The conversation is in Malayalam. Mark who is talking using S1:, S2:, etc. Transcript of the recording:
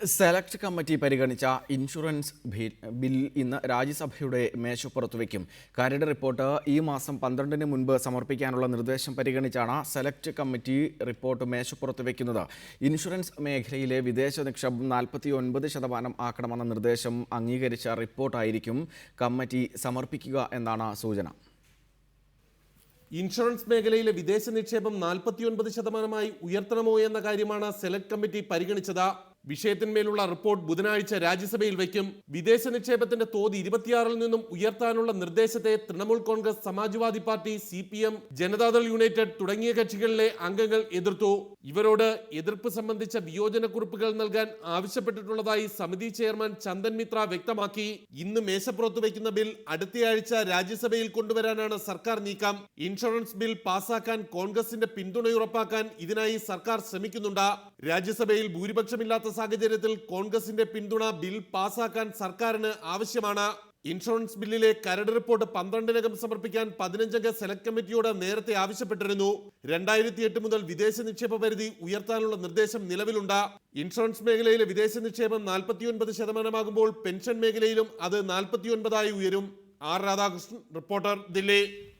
S1: സെലക്ട് കമ്മിറ്റി പരിഗണിച്ച ഇൻഷുറൻസ് ബിൽ ഇന്ന് രാജ്യസഭയുടെ മേശപ്പുറത്ത് വയ്ക്കും കരട് റിപ്പോർട്ട് ഈ മാസം പന്ത്രണ്ടിന് മുൻപ് സമർപ്പിക്കാനുള്ള നിർദ്ദേശം പരിഗണിച്ചാണ് സെലക്ട് കമ്മിറ്റി റിപ്പോർട്ട് മേശപ്പുറത്ത് വയ്ക്കുന്നത് ഇൻഷുറൻസ് മേഖലയിലെ വിദേശ നിക്ഷേപം നാൽപ്പത്തി ഒൻപത് ശതമാനം ആക്കണമെന്ന നിർദ്ദേശം അംഗീകരിച്ച റിപ്പോർട്ടായിരിക്കും കമ്മിറ്റി സമർപ്പിക്കുക എന്നാണ് സൂചന.
S2: ഇൻഷുറൻസ് മേഖലയിലെ വിദേശ നിക്ഷേപം നാൽപ്പത്തിയൊൻപത് ശതമാനമായി ഉയർത്തണമോ എന്ന കാര്യമാണ് സെലക്ട് കമ്മിറ്റി പരിഗണിച്ചത്. വിഷയത്തിന്മേലുള്ള റിപ്പോർട്ട് ബുധനാഴ്ച രാജ്യസഭയിൽ വയ്ക്കും. വിദേശ നിക്ഷേപത്തിന്റെ തോത് ഇരുപത്തിയാറിൽ നിന്നും ഉയർത്താനുള്ള നിർദ്ദേശത്തെ Trinamool Congress Samajwadi party C P M Janata Dal united തുടങ്ങിയ കക്ഷികളിലെ അംഗങ്ങൾ എതിർത്തു. ഇവരോട് എതിർപ്പ് സംബന്ധിച്ച വിയോജനക്കുറിപ്പുകൾ നൽകാൻ ആവശ്യപ്പെട്ടിട്ടുള്ളതായി സമിതി ചെയർമാൻ ചന്ദൻ മിത്ര വ്യക്തമാക്കി. ഇന്ന് മേശപ്പുറത്ത് വയ്ക്കുന്ന ബിൽ അടുത്തയാഴ്ച രാജ്യസഭയിൽ കൊണ്ടുവരാനാണ് സർക്കാർ നീക്കം. ഇൻഷുറൻസ് ബിൽ പാസാക്കാൻ കോൺഗ്രസിന്റെ പിന്തുണ ഉറപ്പാക്കാൻ ഇതിനായി സർക്കാർ ശ്രമിക്കുന്നുണ്ട്. രാജ്യസഭയിൽ ഭൂരിപക്ഷമില്ലാത്ത സാഹചര്യത്തിൽ കോൺഗ്രസിന്റെ പിന്തുണ ബിൽ പാസാക്കാൻ സർക്കാരിന് ആവശ്യമാണ്. ഇൻഷുറൻസ് ബില്ലിലെ കരട് റിപ്പോർട്ട് പന്ത്രണ്ടിനകം സമർപ്പിക്കാൻ പതിനഞ്ചംഗ സെലക്ട് കമ്മിറ്റിയോട് നേരത്തെ ആവശ്യപ്പെട്ടിരുന്നു. രണ്ടായിരത്തി എട്ട് മുതൽ വിദേശ നിക്ഷേപ പരിധി ഉയർത്താനുള്ള നിർദ്ദേശം നിലവിലുണ്ട്. ഇൻഷുറൻസ് മേഖലയിലെ വിദേശ നിക്ഷേപം നാൽപ്പത്തിയൊൻപത് ശതമാനമാകുമ്പോൾ പെൻഷൻ മേഖലയിലും അത് നാൽപ്പത്തിയൊൻപതായി ഉയരും. R Radhakrishnan reporter Delhi.